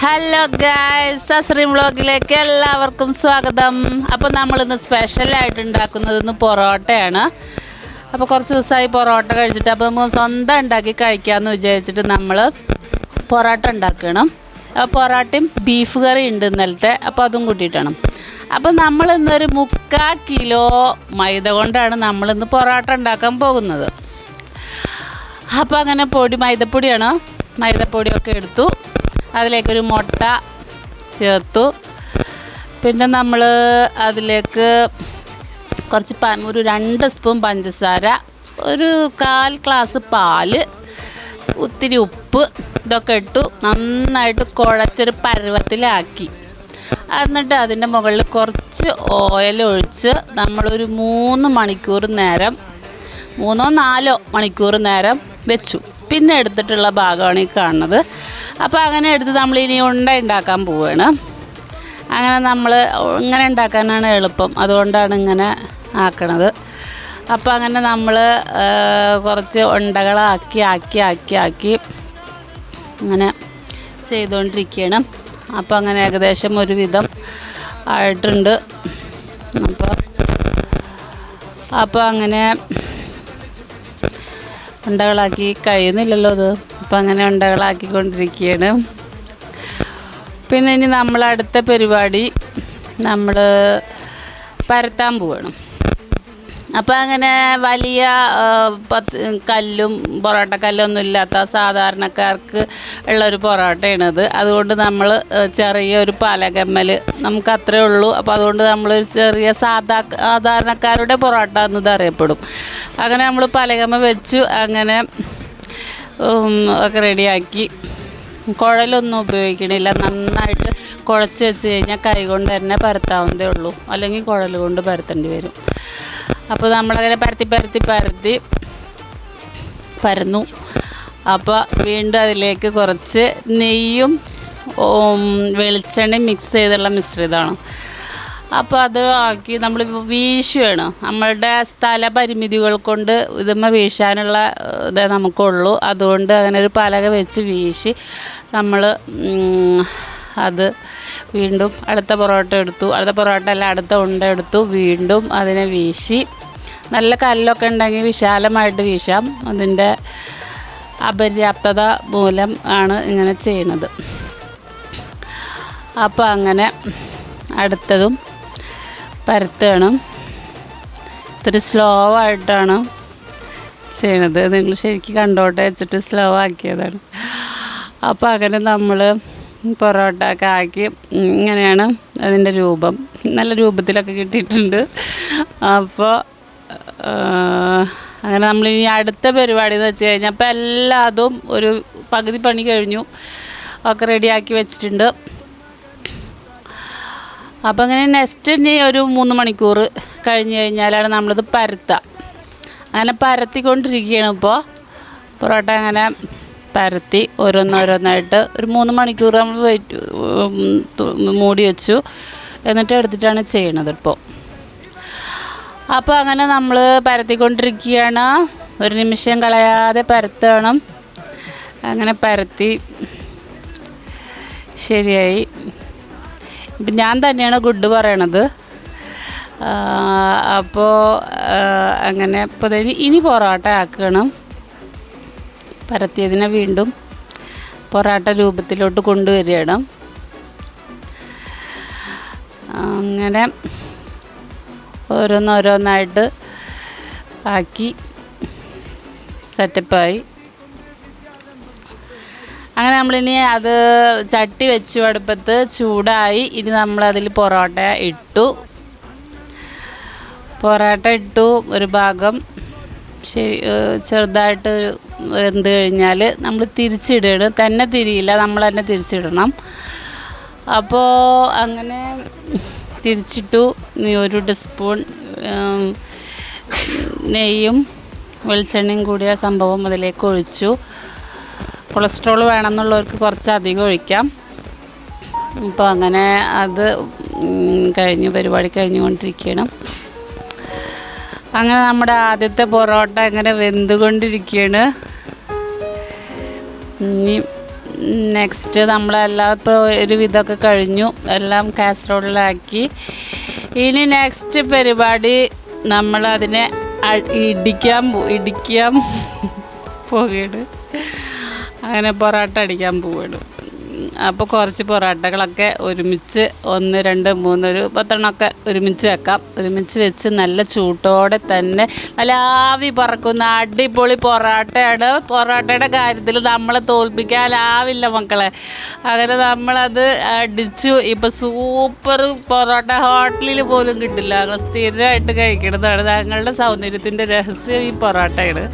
Hello guys അസ്രീം വ്ളോഗിലേക്ക് എല്ലാവർക്കും സ്വാഗതം. അപ്പോൾ നമ്മളിന്ന് സ്പെഷ്യലായിട്ട് ഉണ്ടാക്കുന്നതെന്ന് പൊറോട്ടയാണ്. അപ്പോൾ കുറച്ച് ദിവസമായി പൊറോട്ട കഴിച്ചിട്ട് അപ്പോൾ നമുക്ക് സ്വന്തം ഉണ്ടാക്കി കഴിക്കാമെന്ന് വിചാരിച്ചിട്ട് നമ്മൾ പൊറോട്ട ഉണ്ടാക്കണം അപ്പോൾ പൊറോട്ടയും ബീഫ് കറി ഉണ്ട് ഇന്നലത്തെ അപ്പോൾ അതും കൂട്ടിയിട്ടാണ്. അപ്പോൾ നമ്മൾ ഇന്നൊരു മുക്കാൽ കിലോ മൈദ കൊണ്ടാണ് നമ്മളിന്ന് പൊറോട്ട ഉണ്ടാക്കാൻ പോകുന്നത്. അപ്പോൾ അങ്ങനെ പൊടി മൈദപ്പൊടിയാണ്. മൈദപ്പൊടിയൊക്കെ എടുത്തു. അതിലേക്കൊരു മുട്ട ചേർത്തു. പിന്നെ നമ്മൾ അതിലേക്ക് കുറച്ച് ഒരു രണ്ട് സ്പൂൺ പഞ്ചസാര ഒരു കാൽ ഗ്ലാസ് പാൽ ഒത്തിരി ഉപ്പ് ഇതൊക്കെ ഇട്ടു നന്നായിട്ട് കുഴച്ചൊരു പരുവത്തിലാക്കി. എന്നിട്ട് അതിന്റെ മുകളിൽ കുറച്ച് ഓയിൽ ഒഴിച്ച് നമ്മളൊരു മൂന്ന് മണിക്കൂർ നേരം മൂന്നോ നാലോ മണിക്കൂർ നേരം വെച്ചു. പിന്നെ എടുത്തിട്ടുള്ള ഭാഗമാണ് ഈ കാണുന്നത്. അപ്പോൾ അങ്ങനെ എടുത്ത് നമ്മൾ ഇനി ഉണ്ട ഉണ്ടാക്കാൻ പോവുകയാണ് അങ്ങനെ നമ്മൾ ഇങ്ങനെ ഉണ്ടാക്കാനാണ് എളുപ്പം. അതുകൊണ്ടാണ് ഇങ്ങനെ ആക്കണത്. അപ്പോൾ അങ്ങനെ നമ്മൾ കുറച്ച് ഉണ്ടകളാക്കി ആക്കി ആക്കി ആക്കി അങ്ങനെ ചെയ്തുകൊണ്ടിരിക്കുകയാണ്. അപ്പോൾ അങ്ങനെ ഏകദേശം ഒരു വിധം ആയിട്ടുണ്ട്. അപ്പോൾ അപ്പോൾ അങ്ങനെ ഉണ്ടകളാക്കി കഴിയുന്നില്ലല്ലോ അത്. അപ്പം അങ്ങനെ ഉണ്ടകളാക്കിക്കൊണ്ടിരിക്കുകയാണ്. പിന്നെ ഇനി നമ്മൾ അടുത്ത പരിപാടി നമ്മൾ പരത്താൻ പോവാണ്. അപ്പോൾ അങ്ങനെ വലിയ പത്ത് കല്ലും പൊറോട്ട കല്ലൊന്നും ഇല്ലാത്ത സാധാരണക്കാർക്ക് ഉള്ളൊരു പൊറോട്ടയാണിത് അതുകൊണ്ട് നമ്മൾ ചെറിയൊരു പലകമ്മൽ നമുക്ക് അത്രേ ഉള്ളൂ. അപ്പോൾ അതുകൊണ്ട് നമ്മളൊരു ചെറിയ സാധാ സാധാരണക്കാരുടെ പൊറോട്ട എന്നത് അറിയപ്പെടും അങ്ങനെ നമ്മൾ പലകമ്മ വെച്ചു അങ്ങനെ ഒക്കെ റെഡിയാക്കി. കുഴലൊന്നും ഉപയോഗിക്കണില്ല. നന്നായിട്ട് കുഴച്ച് വെച്ച് കഴിഞ്ഞാൽ കൈ കൊണ്ട് തന്നെ പരത്താവുന്നതേ ഉള്ളൂ. അല്ലെങ്കിൽ കുഴൽ കൊണ്ട് പരത്തേണ്ടി വരും. അപ്പോൾ നമ്മളങ്ങനെ പരത്തി പരത്തി പരത്തി പരന്നു. അപ്പോൾ വീണ്ടും അതിലേക്ക് കുറച്ച് നെയ്യും വെളിച്ചെണ്ണയും മിക്സ് ചെയ്തുള്ള മിശ്രിതമാണ്. അപ്പോൾ അത് ആക്കി നമ്മൾ വീശുകയാണ് നമ്മളുടെ സ്ഥല പരിമിതികൾ കൊണ്ട് ഇതുമ്മ വീശാനുള്ള ഇതേ നമുക്കുള്ളൂ. അതുകൊണ്ട് അങ്ങനെ ഒരു പലക വെച്ച് വീശി നമ്മൾ അത് വീണ്ടും അടുത്ത പൊറോട്ട എടുത്തു. അടുത്ത പൊറോട്ട അല്ല അടുത്ത ഉണ്ട എടുത്തു. വീണ്ടും അതിനെ വീശി. നല്ല കല്ലൊക്കെ ഉണ്ടെങ്കിൽ വിശാലമായിട്ട് വീശാം. അതിന്റെ അപര്യാപ്തത മൂലം ആണ് ഇങ്ങനെ ചെയ്യുന്നത്. അപ്പോൾ അങ്ങനെ അടുത്തതും പരത്തണം ഇത്തിരി സ്ലോ ആയിട്ടാണ് ചെയ്യണത്. നിങ്ങൾ ശരിക്കും കണ്ടോട്ടെ വെച്ചിട്ട് സ്ലോ ആക്കിയതാണ്. അപ്പോൾ അങ്ങനെ നമ്മൾ പൊറോട്ട ഒക്കെ ആക്കി ഇങ്ങനെയാണ് അതിന്റെ രൂപം. നല്ല രൂപത്തിലൊക്കെ കിട്ടിയിട്ടുണ്ട്. അപ്പോൾ അങ്ങനെ നമ്മൾ ഇനി അടുത്ത പരിപാടി എന്ന് വെച്ച് കഴിഞ്ഞാൽ അപ്പോൾ എല്ലാതും ഒരു പകുതി പണി കഴിഞ്ഞു. ഒക്കെ റെഡിയാക്കി വെച്ചിട്ടുണ്ട്. അപ്പോൾ അങ്ങനെ നെക്സ്റ്റ് ഇനി ഒരു മൂന്ന് മണിക്കൂർ കഴിഞ്ഞ് കഴിഞ്ഞാലാണ് നമ്മളിത് പരത്തുക അങ്ങനെ പരത്തിക്കൊണ്ടിരിക്കുകയാണ് ഇപ്പോൾ പൊറോട്ട അങ്ങനെ പരത്തി ഓരോന്നോരോന്നായിട്ട് ഒരു മൂന്ന് മണിക്കൂർ നമ്മൾ വെയിറ്റ് മൂടി വെച്ചു. എന്നിട്ട് എടുത്തിട്ടാണ് ചെയ്യണത് ഇപ്പോൾ അപ്പോൾ അങ്ങനെ നമ്മൾ പരത്തിക്കൊണ്ടിരിക്കുകയാണ്. ഒരു നിമിഷം കളയാതെ പരത്തണം. അങ്ങനെ പരത്തി. ശരിയായി. ഞാൻ തന്നെയാണ് ഗുഡ് പറയണത്. അപ്പോൾ അങ്ങനെ ഇപ്പോൾ ഇനി പൊറോട്ട ആക്കണം. പരത്തിയതിനെ വീണ്ടും പൊറോട്ട രൂപത്തിലോട്ട് കൊണ്ടുവരികയാണ്. അങ്ങനെ ഓരോന്നോരോന്നായിട്ട് ആക്കി സെറ്റപ്പായി. അങ്ങനെ നമ്മളിനി അത് ചട്ടി വെച്ചു അടുപ്പത്ത് ചൂടായി. ഇനി നമ്മളതിൽ പൊറോട്ട ഇട്ടു. പൊറോട്ട ഇട്ടു ഒരു ഭാഗം. ശരി ചെറുതായിട്ട് വെന്ത് കഴിഞ്ഞാൽ നമ്മൾ തിരിച്ചിടുകയാണ് തന്നെ തിരിയില്ല നമ്മൾ തന്നെ തിരിച്ചിടണം. അപ്പോൾ അങ്ങനെ തിരിച്ചിട്ടു. ഒരു ടീസ്പൂൺ നെയ്യും വെളിച്ചെണ്ണയും കൂടിയ സംഭവം അതിലേക്ക് ഒഴിച്ചു. കൊളസ്ട്രോൾ വേണമെന്നുള്ളവർക്ക് കുറച്ച് അധികം ഒഴിക്കാം. അപ്പോൾ അങ്ങനെ അത് കഴിഞ്ഞു പരിപാടി കഴിഞ്ഞുകൊണ്ടിരിക്കുകയാണ് അങ്ങനെ നമ്മുടെ ആദ്യത്തെ പൊറോട്ട അങ്ങനെ വെന്തുകൊണ്ടിരിക്കുകയാണ് ഇനി നെക്സ്റ്റ് നമ്മളെല്ലാം ഇപ്പോൾ ഒരു വിധമൊക്കെ കഴിഞ്ഞു. എല്ലാം കാസറോളിലാക്കി. ഇനി നെക്സ്റ്റ് പരിപാടി നമ്മളതിനെ ഇടിക്കാൻ ഇടിക്കാൻ പോവുകയാണ്. അങ്ങനെ പൊറോട്ട അടിക്കാൻ പോവുകയാണ് അപ്പോൾ കുറച്ച് പൊറോട്ടകളൊക്കെ ഒരുമിച്ച് ഒന്ന് രണ്ട് മൂന്ന് ഒരു പത്തെണ്ണമൊക്കെ ഒരുമിച്ച് വെക്കാം. ഒരുമിച്ച് വെച്ച് നല്ല ചൂട്ടോടെ തന്നെ നല്ല ആവി പറക്കുന്ന അടിപൊളി പൊറോട്ടയാണ്. പൊറോട്ടയുടെ കാര്യത്തിൽ നമ്മളെ തോൽപ്പിക്കാനാവില്ല മക്കളെ. അങ്ങനെ നമ്മളത് അടിച്ചു. ഇപ്പം സൂപ്പർ പൊറോട്ട ഹോട്ടലിൽ പോലും കിട്ടില്ല. ഞങ്ങൾ സ്ഥിരമായിട്ട് കഴിക്കണതാണ് ഞങ്ങളുടെ സൗന്ദര്യത്തിന്റെ രഹസ്യം ഈ പൊറോട്ടയാണ്.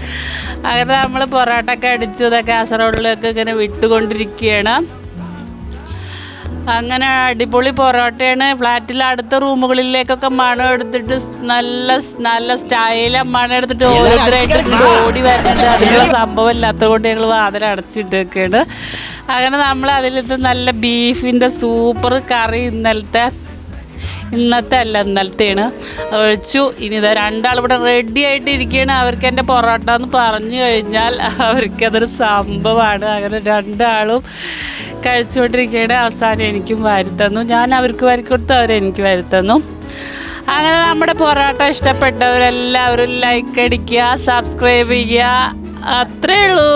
അങ്ങനെ നമ്മൾ പൊറോട്ട ഒക്കെ അടിച്ചു. ഇതൊക്കെ കാസറോഡിലേക്ക് ഇങ്ങനെ വിട്ടുകൊണ്ടിരിക്കുകയാണ്. അങ്ങനെ അടിപൊളി പൊറോട്ടയാണ്. ഫ്ലാറ്റിൽ അടുത്ത റൂമുകളിലേക്കൊക്കെ മണം എടുത്തിട്ട് നല്ല നല്ല സ്റ്റൈല മണം എടുത്തിട്ട് ഓരോരുത്തരായിട്ട് ഓടി വരുന്നുണ്ട് അതിനുള്ള സംഭവം ഇല്ലാത്തത് കൊണ്ട് ഞങ്ങൾ വാതിൽ അടച്ചിട്ടൊക്കെയാണ് അങ്ങനെ നമ്മൾ അതിലത്തെ നല്ല ബീഫിന്റെ സൂപ്പർ കറി ഇന്നലത്തെ ഇന്നത്തെ അല്ല ഇന്നലത്തെയാണ്. ഒഴിച്ചു. ഇനി ഇതാ രണ്ടാൾ ഇവിടെ റെഡി ആയിട്ട് ഇരിക്കുകയാണ് അവർക്ക് എന്റെ പൊറോട്ട എന്ന് പറഞ്ഞു കഴിഞ്ഞാൽ അവർക്കതൊരു സംഭവമാണ്. അങ്ങനെ രണ്ടാളും കഴിച്ചുകൊണ്ടിരിക്കുകയാണ് അവസാനം എനിക്കും വരുത്തന്നു ഞാൻ അവർക്ക് വരക്കൊടുത്തു കൊടുത്തു അവരെനിക്ക് വരുത്തന്നു അങ്ങനെ നമ്മുടെ പൊറോട്ട ഇഷ്ടപ്പെട്ടവരെല്ലാവരും ലൈക്ക് അടിക്കുക സബ്സ്ക്രൈബ് ചെയ്യുക. അത്രേ ഉള്ളൂ.